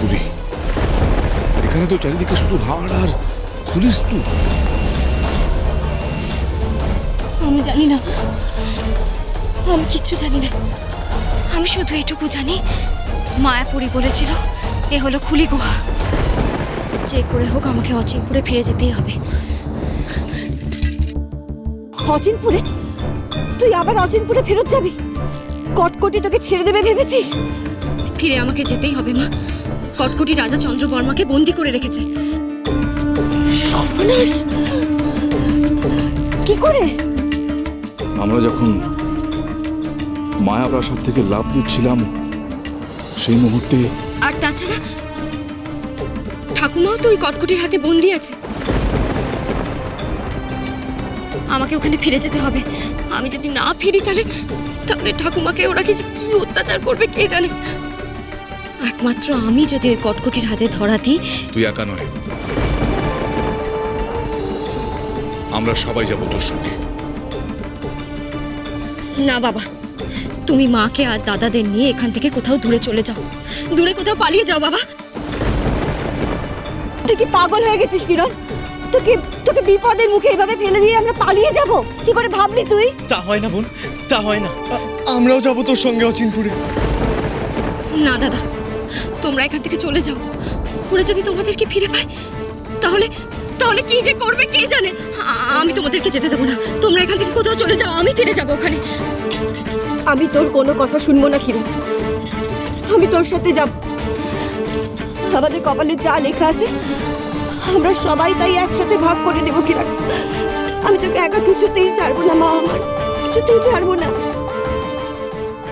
পুরী এখানে তো চারিদিকে শুধু হাড় আর খুলিস তুই আমি জানি না। আমি কিচ্ছু জানি না। আমি শুধু এটুকু জানি মায়াপুরি বলেছিল এ হলো খুলি গুহা। যে করে হোক আমাকে অচিনপুরে ফিরে যেতেই হবে। অচিনপুরে? তুই আবার অচিনপুরে ফেরত যাবি? কটকটি তোকে ছেড়ে দেবে ভেবেছিস? ফিরে আমাকে যেতেই হবে মা। কটকটি রাজা চন্দ্র বর্মাকে বন্দি করে রেখেছে। সর্বনাশ! কি করে? আমরা যখন মায়াপ্রাসাদ থেকে লাভ দিচ্ছিলাম সেই মুহূর্তে আর তাছাড়া ঠাকুমাও তো ওই কটকটির হাতে বন্দি আছে। আমাকে ওখানে ফিরে যেতে হবে। আমি যদি না ফিরি তাহলে তাহলে ঠাকুমাকে ওরা কি যে কি অত্যাচার করবে কে জানে? একমাত্র আমি যদি ওই কটকটির হাতে ধরা দিই? তুই একা নয়। আমরা সবাই যাব তোর সঙ্গে। না বাবা তুমি মাকে আর দাদাদের নিয়ে এখান থেকে কোথাও দূরে চলে যাও। দূরে কোথাও পালিয়ে যাও বাবা। তুই কি পাগল হয়ে গেছিস কিরণ? তোকে তোকে বিপদের মুখে এভাবে ফেলে দিয়ে আমরা পালিয়ে যাব? কি করে ভাবলি তুই? তা হয় না বোন তা হয় না। আমরাও যাব তোর সঙ্গে অচিনপুরে না দাদা তোমরা এখান থেকে চলে যাও। ওরা যদি তোমাদেরকে ফিরে পায় তাহলে তাহলে কি যে করবে কে জানে? আমি তোমাদেরকে যেতে দেবো না। তোমরা এখান থেকে কোথাও চলে যাও আমি ফিরে যাব ওখানে। আমি তোর কোনো কথা শুনব না কিরণ। আমি তোর সাথে যাব। আমাদের কপালে যা লেখা আছে আমরা সবাই তাই একসাথে ভাগ করে নেব কিরণ। আমি তোকে একা কিছুতেই ছাড়বো না মা আমার। কিছুতেই ছাড়বো না।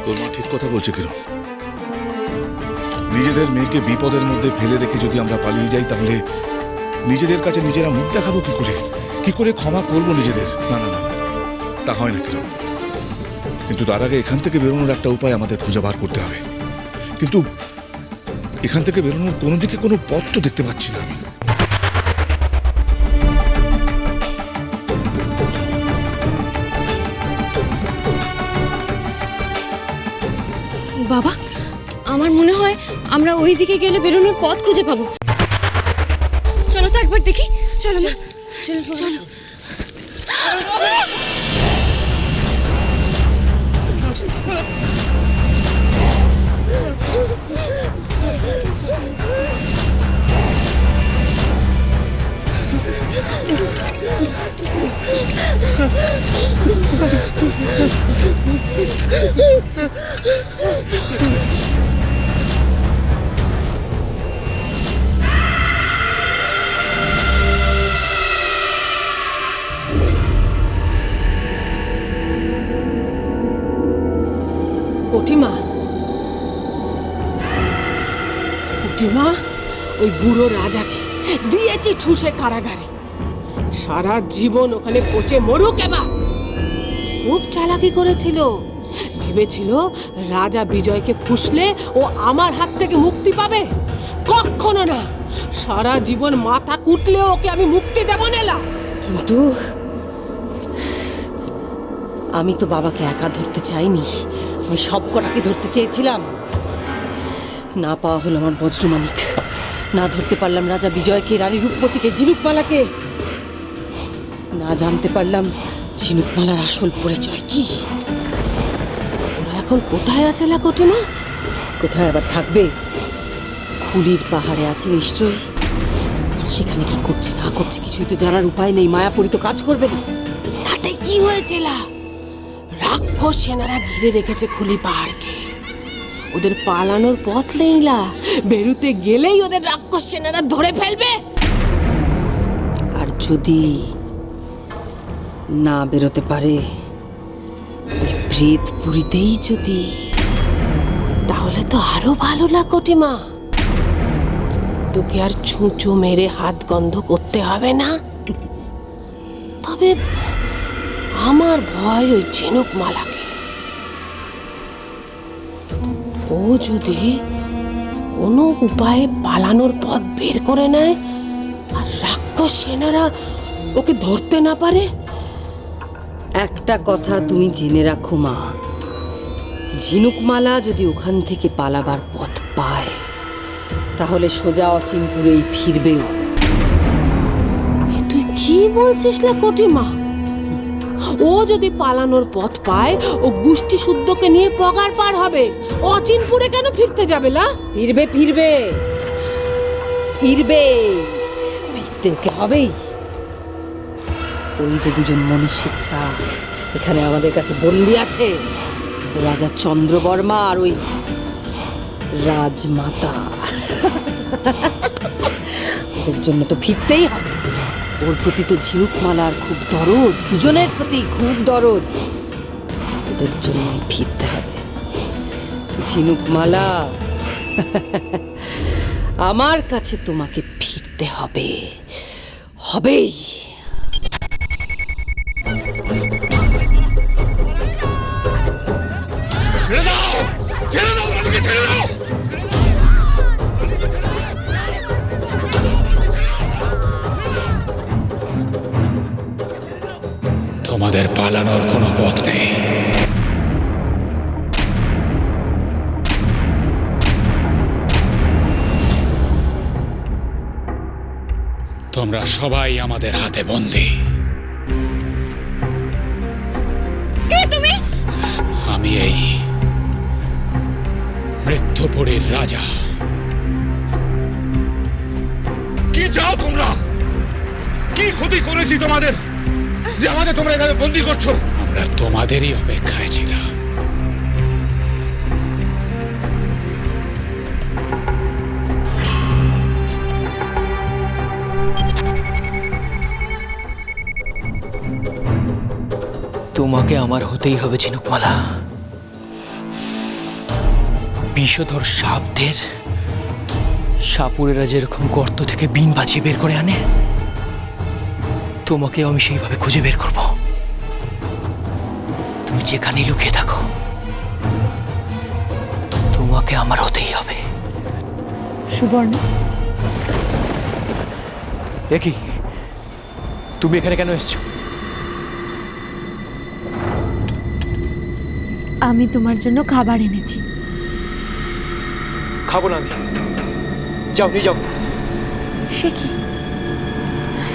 তোর মা ঠিক কথা বলছে কিরণ। নিজেদের মেয়েকে বিপদের মধ্যে ফেলে রেখে যদি আমরা পালিয়ে যাই, তাহলে নিজেদের কাছে নিজেরা মুখ দেখাবো কি করে? কি করে ক্ষমা করব নিজেদের? না না না তা হয় না কিরণ কিন্তু তার আগে এখান থেকে বেরোনোর একটা উপায় আমাদের খুঁজে বার করতে হবে। কিন্তু এখান থেকে বেরোনোর কোনো দিকে কোনো পথ তো দেখতে পাচ্ছি না আমি। বাবা মনে হয় আমরা ওই দিকে গেলে বেরোনোর পথ খুঁজে পাবো। চলো তো একবার দেখি। চলো মা। চলো কটিমা কটিমা ওই বুড়ো রাজাকে দিয়েছি ঠুসে কারাগারে। সারা জীবন ওখানে পচে মরুক এবার। খুব চালাকি করেছিল। ভেবেছিল রাজা বিজয়কে ফুসলে ও আমার হাত থেকে মুক্তি পাবে। কখনো না। সারা জীবন মাথা কুটলেও ওকে আমি মুক্তি দেব নেলা কিন্তু আমি তো বাবাকে একা ধরতে চাইনি। আমি সব কটাকে ধরতে চেয়েছিলাম। না পাওয়া হলো আমার বজ্রমানিক না ধরতে পারলাম রাজা বিজয়কে, রানী রূপমতিকে ঝিনুকমালাকে। না জানতে পারলাম ঝিনুকমালার আসল পরিচয় কি। ওরা এখন কোথায় আছে লা কটিমা কোথায় আবার থাকবে? খুলির পাহাড়ে আছে নিশ্চয়ই। সেখানে কি করছে, না করছে কিছুই তো জানার উপায় নেই। মায়াপুরি তো কাজ করবে না। তাতে কি হয়েছিল রাক্ষস সেনারা ঘিরে রেখেছে খুলি পাহাড়কে। ওদের পালানোর পথ নেইলা বেরুতে গেলেই ওদের রাক্ষস সেনারা ধরে ফেলবে। আর যদি না বেরোতে পারে, ওই প্রেতপুরীতেই যদি, তাহলে তো আরও ভালো লাগোটি মা তোকে আর ছুঁচো মেরে হাত গন্ধ করতে হবে না। তবে আমার ভয় ওই ঝিনুক মালাকে। ও যদি কোনো উপায়ে পালানোর পথ বের করে নেয়, আর রাক্ষস সেনারা ওকে ধরতে না পারে? একটা কথা তুমি জেনে রাখো, মা। ঝিনুকমালা যদি ওখান থেকে পালাবার পথ পায়, তাহলে সোজা অচিনপুরেই ফিরবেও। তুই কি বলছিস না কটিমা? ও যদি পালানোর পথ পায়, ও গোষ্ঠী শুদ্ধকে নিয়ে পগার পার হবে। অচিনপুরে কেন ফিরতে যাবে না ফিরবে ফিরবে। ফিরবে। ফিরতে ওকে হবেই। ওই যে দুজন মনীষিচ্ছা এখানে আমাদের কাছে বন্দি আছে। রাজা চন্দ্রবর্মা আর ওই রাজমাতা। ওদের জন্য তো ফিরতেই হবে। ওর প্রতি তো ঝিনুকমালার খুব দরদ। দুজনের প্রতি খুব দরদ। ওদের জন্যই ফিরতে হবে। ঝিনুকমালা, আমার কাছে তোমাকে ফিরতে হবে। হবেই। তোমাদের পালানোর কোনো পথ নেই। তোমরা সবাই আমাদের হাতে বন্দি। তুমি? আমি এই মৃত্যুপুরীর রাজা। কি চাও তোমরা? কি ক্ষতি করেছি তোমাদের? যে আমাদের তোমরা এভাবে বন্দি করছ। আমরা তোমাদেরই অপেক্ষায় ছিলাম। তোমাকে আমার হতেই হবে ঝিনুকমালা। বিষধর সাপদের সাপুরেরা যেরকম গর্ত থেকে বিন বাঁচিয়ে বের করে আনে তোমাকে আমি সেইভাবে খুঁজে বের করব। তুমি যেখানে লুকিয়ে থাকো তোমাকে আমার হতেই হবে। সুবর্ণ? দেখি তুমি এখানে কেন এসছো? আমি তোমার জন্য খাবার এনেছি। খাব না আমি। যাও নিয়ে যাও। সে কি?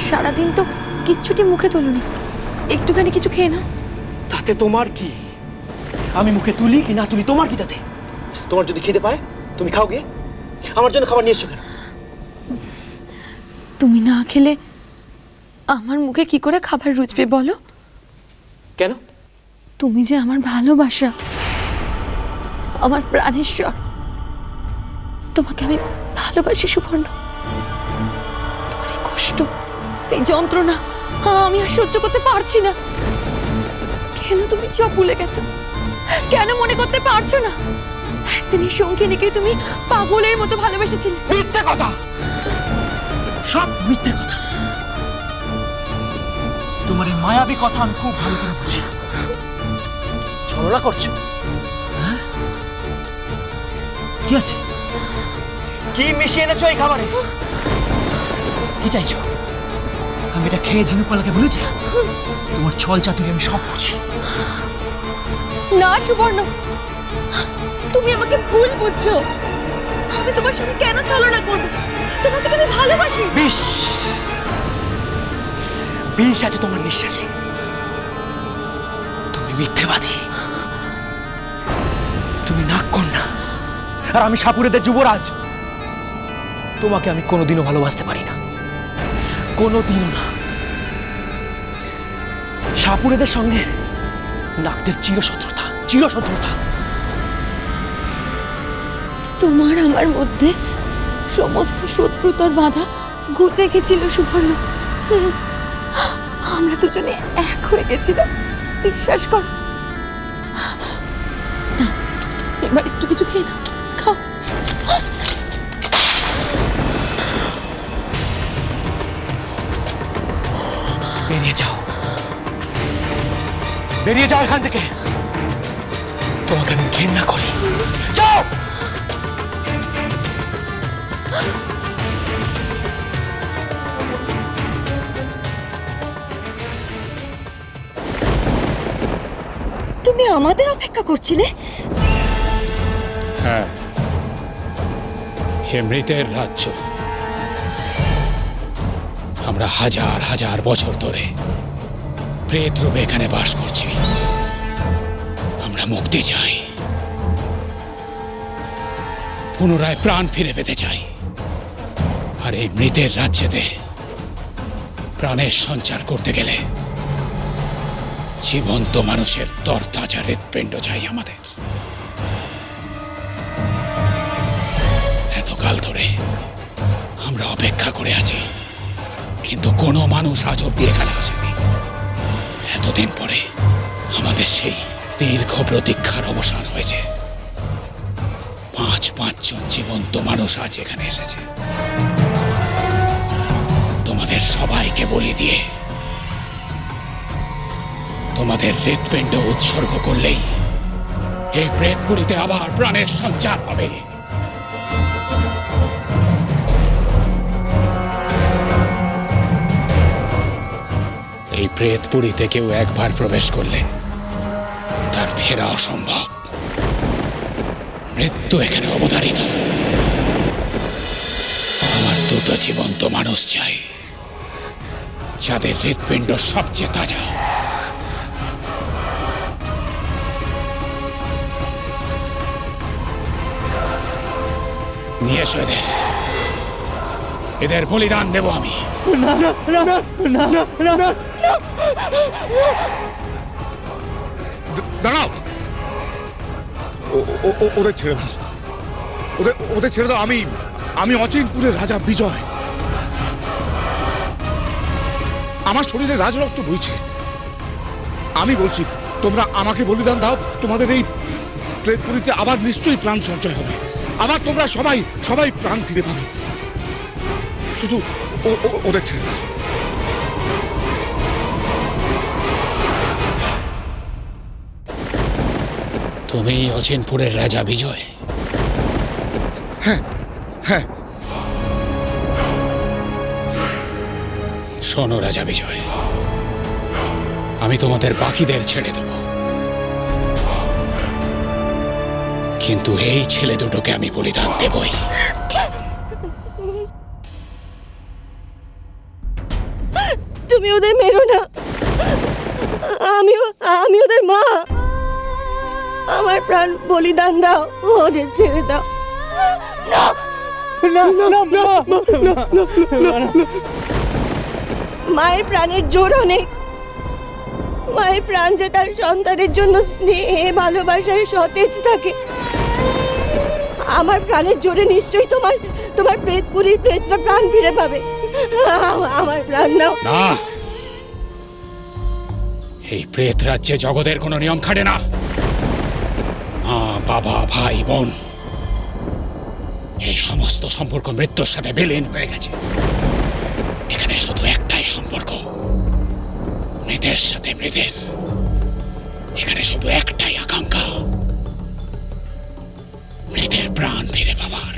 সারাদিন তো কিচ্ছুটি মুখে তোলনি। একটুখানি কিছু খেয়ে না তাতে তোমার কি? আমি মুখে তুলি কি না তুলি তোমার কি তাতে? তোমার যদি খেতে পায় তুমি খাও গে আমার জন্য খাবার নিয়ে এসছো কেন? তুমি না খেলে আমার মুখে কি করে খাবার রুচবে বলো? কেন? তুমি যে আমার ভালোবাসা আমার প্রাণেশ্বর তোমাকে আমি ভালোবাসি সুবর্ণ। তোমার এই কষ্ট এই যন্ত্রণা আমি আর সহ্য করতে পারছি না। কেন তুমি সব ভুলে গেছো? কেন মনে করতে পারছ না? একদিন সঙ্গিনীকে তুমি পাগলের মতো ভালোবেসেছিলে। মিথ্যে কথা! সব মিথ্যে কথা। তোমার এই মায়াবী কথা আমি খুব ভালো করে বুঝি। ছলনা করছ? হ্যাঁ? কি আছে? কি মিশিয়ে এনেছো এই খাবারে? কি চাইছো? আমি এটা খেয়ে ঝিনুকপালাকে বলেছি? তোমার ছল চাতুরি আমি সব বুঝি। না সুবর্ণ। তুমি আমাকে ভুল বুঝছ। আমি তোমার সঙ্গে কেন ছলনা করব? তোমাকে আমি ভালোবাসি। বিষ। বিষ আছে তোমার নিঃশ্বাসে। তুমি মিথ্যেবাদী। তুমি নাক কন্যা আর আমি সাপুরেদের যুবরাজ। তোমাকে আমি কোনোদিনও ভালোবাসতে পারি না। কোনোদিনও না। সাপুরেদের সঙ্গে নাকদের চিরশত্রুতা চিরশত্রুতা। তোমার আমার মধ্যে সমস্ত শত্রুতার বাধা ঘুচে গেছিল, সুবর্ণ। আমরা দুজনে এক হয়ে গেছিলাম, বিশ্বাস কর। না, এবার একটু কিছু খেয়ে নাও, খাও। বেরিয়ে যাও বেরিয়ে যাও এখান থেকে তোমাকে আমি ঘেন্না করি যাও তুমি আমাদের অপেক্ষা করছিলে হ্যাঁ হে মৃতের রাজ্য আমরা হাজার হাজার বছর ধরে প্রেত রূপে এখানে বাস করছি। আমরা মুক্তি চাই। পুনরায় প্রাণ ফিরে পেতে চাই। আর এই মৃতের রাজ্যেতে প্রাণের সঞ্চার করতে গেলে জীবন্ত মানুষের তরতাজা হৃৎপিণ্ড চাই আমাদের। এতকাল ধরে আমরা অপেক্ষা করে আছি। কিন্তু কোনো মানুষ আজ অব্দি এখানে আসেনি। এতদিন পরে আমাদের সেই দীর্ঘ প্রতীক্ষার অবসান হয়েছে। পাঁচ পাঁচজন জীবন্ত মানুষ আজ এখানে এসেছে। তোমাদের সবাইকে বলি দিয়ে তোমাদের হৃৎপিণ্ড উৎসর্গ করলেই এই প্রেতপুরীতে আবার প্রাণের সঞ্চার হবে। এই প্রেতপুরীতে কেউ একবার প্রবেশ করলে তার ফেরা অসম্ভব। মৃত্যু এখানে অবধারিত। আমার দুটো জীবন্ত মানুষ চাই, যাদের হৃৎপিণ্ড সবচেয়ে তাজা। নিয়ে এসো এদের। এদের বলিদান দেব আমি। দাঁড়াও। ও- ও- ও- ওদের ছেড়ে দাও। ওদের ওদের ছেড়ে দাও, আমি আমি অচিনপুরের রাজা বিজয়। আমার শরীরে রাজরক্ত বইছে। আমি বলছি, তোমরা আমাকে বলিদান দাও, তোমাদের এই প্রেতপুরীতে আবার নিশ্চয়ই প্রাণ সঞ্চয় হবে। আবার তোমরা সবাই সবাই প্রাণ ফিরে পাবে। শুধু ওদের ছেড়ে দাও তুমি অচিনপুরের রাজা বিজয়। হ্যাঁ। শোনো রাজা বিজয় আমি তোমাদের বাকিদের ছেড়ে দেব। কিন্তু এই ছেলে দুটোকে আমি বলিদান দেবই। তুমি ওদের মেরো না আমি আমি ওদের মা আমার প্রাণ বলিদান দাও ওদের ছেড়ে দাও মায়ের প্রাণের জোর অনেক মায়ের প্রাণ যে তার সন্তানের জন্য স্নেহে ভালোবাসায় সতেজ থাকে আমার প্রাণের জোরে নিশ্চয়ই তোমার তোমার প্রেতপুরীর প্রেতরা প্রাণ ফিরে পাবে আমার প্রাণ নাও না এই প্রেত রাজ্যে জগতের কোনো নিয়ম খাটে না। মা, বাবা, ভাই, বোন, এই সমস্ত সম্পর্ক মৃত্যুর সাথে বিলীন হয়ে গেছে। এখানে শুধু একটাই সম্পর্ক, মৃতের সাথে মৃতের। এখানে শুধু একটাই আকাঙ্ক্ষা, মৃতের প্রাণ ফিরে পাবার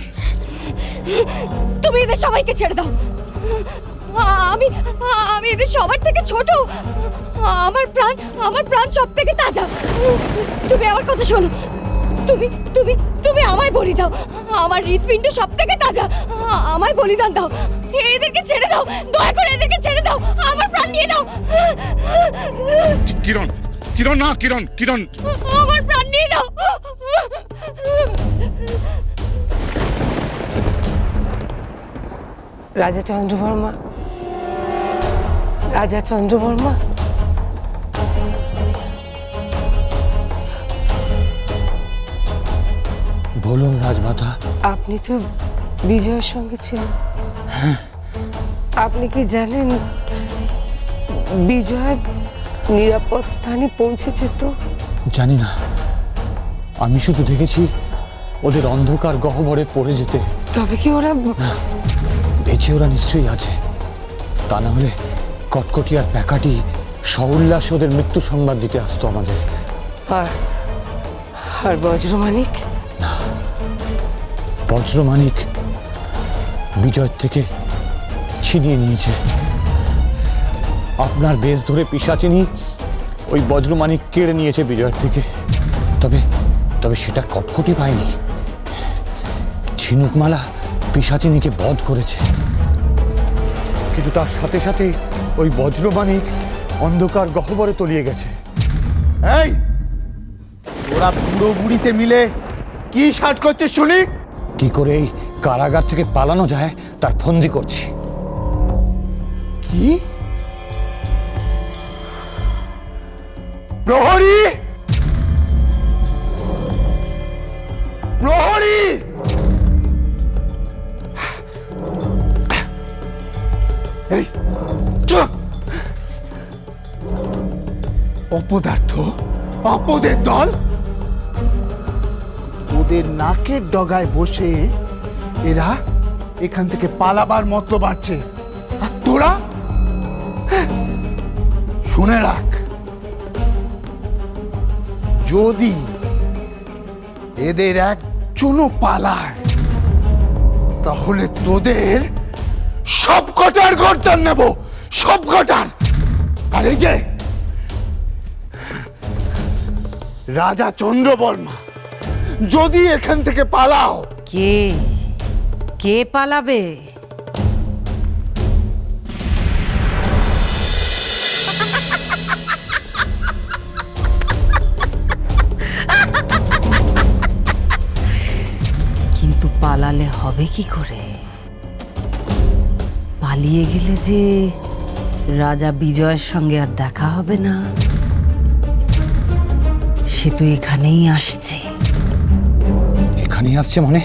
তুমি এদের সবাইকে ছেড়ে দাও। আমি আমি এদের সবার থেকে ছোট। আমার প্রাণ আমার প্রাণ সব থেকে তাজা। তুমি আমার কথা শোনো। তুমি তুমি তুমি আমায় বলি দাও। আমার হৃৎপিণ্ড সব থেকে তাজা। আমায় বলিদান দাও। এদেরকে ছেড়ে দাও। দয়া করে এদেরকে ছেড়ে দাও। আমার প্রাণ নিয়ে নাও। কিরণ কিরণ না কিরণ কিরণ। আমার প্রাণ নিয়ে নাও। রাজা চন্দ্রবর্মা। রাজা চন্দ্রবর্মা। বলুন রাজমাতা। আপনি তো বিজয়ের সঙ্গে ছিলেন। আপনি কি জানেন বিজয় নিরাপদ স্থানে পৌঁছেছে তো? জানি না। আমি শুধু দেখেছি ওদের অন্ধকার গহ্বরে পড়ে যেতে। তবে কি ওরা বেঁচে ওরা নিশ্চয়ই আছে। তা না হলে কটকটি আর প্যাকাটি সউল্লাসে ওদের মৃত্যু সংবাদ দিতে আসতো আমাদের। আর আর বজ্রমানিক বজ্রমানিক বিজয় থেকে ছিনিয়ে নিয়েছে। আপনার বেশ ধরে পিসাচিনি ওই বজ্রমানিক কেড়ে নিয়েছে বিজয়ের থেকে। তবে তবে সেটা কটকটি পায়নি। ঝিনুকমালা পিসাচিনীকে বধ করেছে। কিন্তু তার সাথে সাথে ওই বজ্রমানিক অন্ধকার গহ্বরে তলিয়ে গেছে। এই, ওরা বুড়ো বুড়িতে মিলে কি শার্ট করছে শুনি? কি করে এই কারাগার থেকে পালানো যায় তার ফন্দি করছি। কি? প্রহরী! প্রহরী! এই অপদার্থ অপদের দল? তোদের নাকের ডগায় বসে এরা এখান থেকে পালাবার মতো বাড়ছে। আর তোরা? হ্যাঁ, শুনে রাখ। যদি এদের একজনও পালায় তাহলে তোদের সব কটার গর্দান নেব সব কটার আর এই যে রাজা চন্দ্রবর্মা যদি এখান থেকে পালাও। কে? কে পালাবে? কিন্তু পালালে হবে কি করে? পালিয়ে গেলে যে রাজা বিজয়ের সঙ্গে আর দেখা হবে না, সে তো এখানেই আসছে। এখানেই আসছে মানে?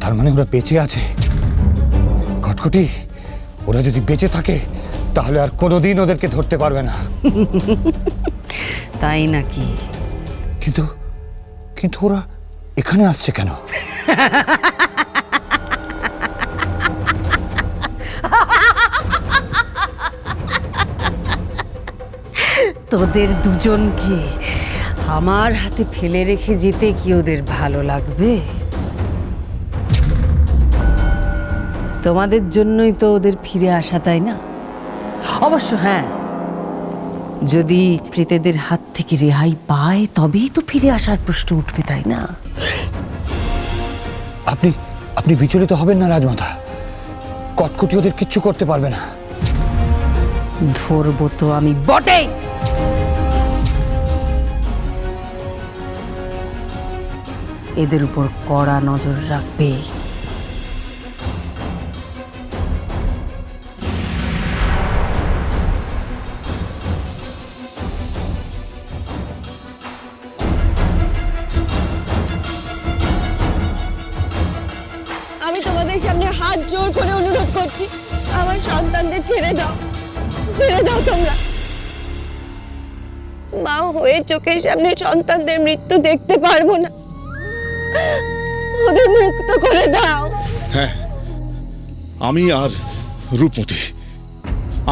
তার মানে ওরা বেঁচে আছে। কটকটি ওরা যদি বেঁচে থাকে তাহলে আর কোনোদিন ওদেরকে ধরতে পারবে না। তাই নাকি? কিন্তু কিন্তু ওরা এখানে আসছে কেন? তোদের দুজনকে আমার হাতে ফেলে রেখে যেতে কি ওদের ভালো লাগবে? তোমাদের জন্যই তো ওদের ফিরে আসা তাই না? অবশ্য হ্যাঁ যদি প্রেতেদের হাত থেকে রেহাই পায় তবেই তো ফিরে আসার প্রশ্ন উঠবে তাই না? আপনি আপনি বিচলিত হবেন না রাজমাতা। কটকটি ওদের কিচ্ছু করতে পারবে না। ধরবো তো আমি বটেই! এদের উপর কড়া নজর রাখবে। আমি তোমাদের সামনে হাত জোর করে অনুরোধ করছি, আমার সন্তানদের ছেড়ে দাও ছেড়ে দাও তোমরা। মা হয়ে চোখের সামনে সন্তানদের মৃত্যু দেখতে পারব না। ওদের মুক্ত করে দাও। হ্যাঁ আমি আর রূপমতি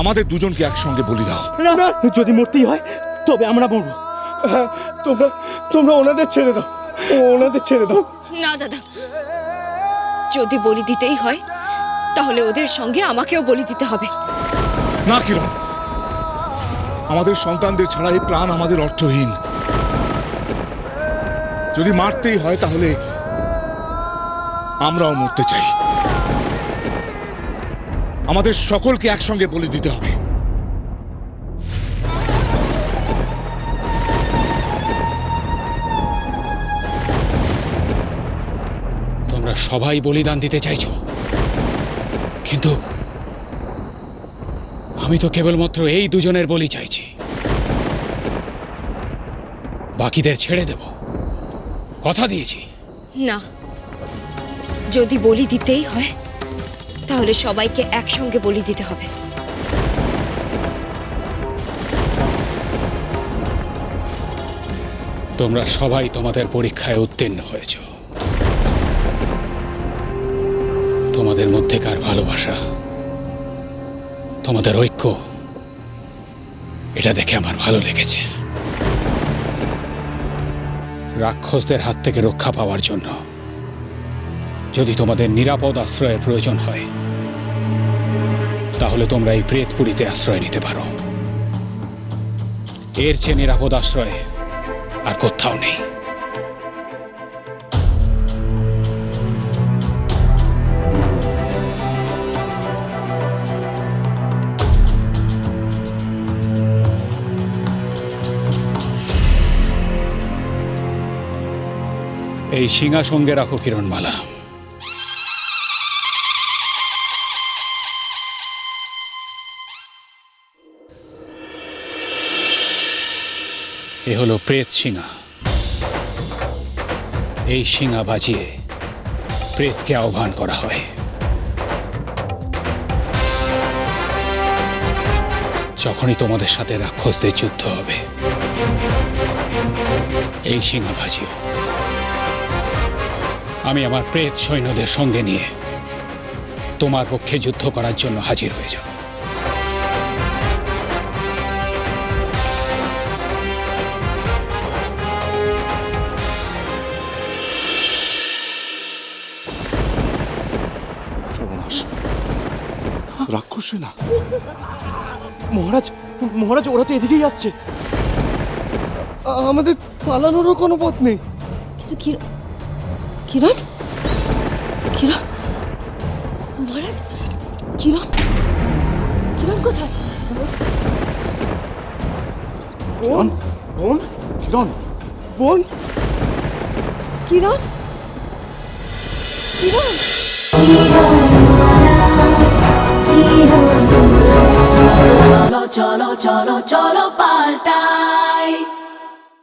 আমাদের দুজনকে একসঙ্গে বলি দাও। যদি মরতেই হয় তবে আমরা মরবো। হ্যাঁ, তোমরা তোমরা ওনাদের ছেড়ে দাও। ওনাদের ছেড়ে দাও। না দাদা যদি বলি দিতেই হয় তাহলে ওদের সঙ্গে আমাকেও বলি দিতে হবে। না কিরণ আমাদের সন্তানদের ছাড়া এই প্রাণ আমাদের অর্থহীন। যদি মারতেই হয় তাহলে আমরাও মরতে চাই। আমাদের সকলকে একসঙ্গে বলে দিতে হবে। তোমরা সবাই বলিদান দিতে চাইছো। কিন্তু আমি তো কেবলমাত্র এই দুজনের বলি চাইছি। বাকিদের ছেড়ে দেব। কথা দিয়েছি। না। যদি বলি দিতেই হয়, তাহলে সবাইকে একসঙ্গে বলি দিতে হবে। তোমরা সবাই তোমাদের পরীক্ষায় উত্তীর্ণ হয়েছ। তোমাদের মধ্যেকার ভালোবাসা, তোমাদের ঐক্য, এটা দেখে আমার ভালো লেগেছে। রাক্ষসদের হাত থেকে রক্ষা পাওয়ার জন্য যদি তোমাদের নিরাপদ আশ্রয়ের প্রয়োজন হয়, তাহলে তোমরা এই প্রেতপুরীতে আশ্রয় নিতে পারো। এর চেয়ে নিরাপদ আশ্রয় আর কোথাও নেই। এই সিংহাসঙ্গে রাখো কিরণমালা। এ হলো প্রেত শিঙা এই শিঙা বাজিয়ে প্রেতকে আহ্বান করা হয়। যখনই তোমাদের সাথে রাক্ষসদের যুদ্ধ হবে, এই শিঙা বাজিও। আমি আমার প্রেত সৈন্যদের সঙ্গে নিয়ে তোমার পক্ষে যুদ্ধ করার জন্য হাজির হয়ে যাব। সর্বনাশ রাক্ষস। না মহারাজ মহারাজ ওরা তো এদিকেই আসছে। আমাদের পালানোরও কোনো পথ নেই। কিন্তু কিরণ? কিরণ? মহারাজ কিরণ? কিরণ কোথায়? কিরণ বোন কিরণ? বোন? কিরণ? কিরণ? Cholo, cholo, cholo, paltai.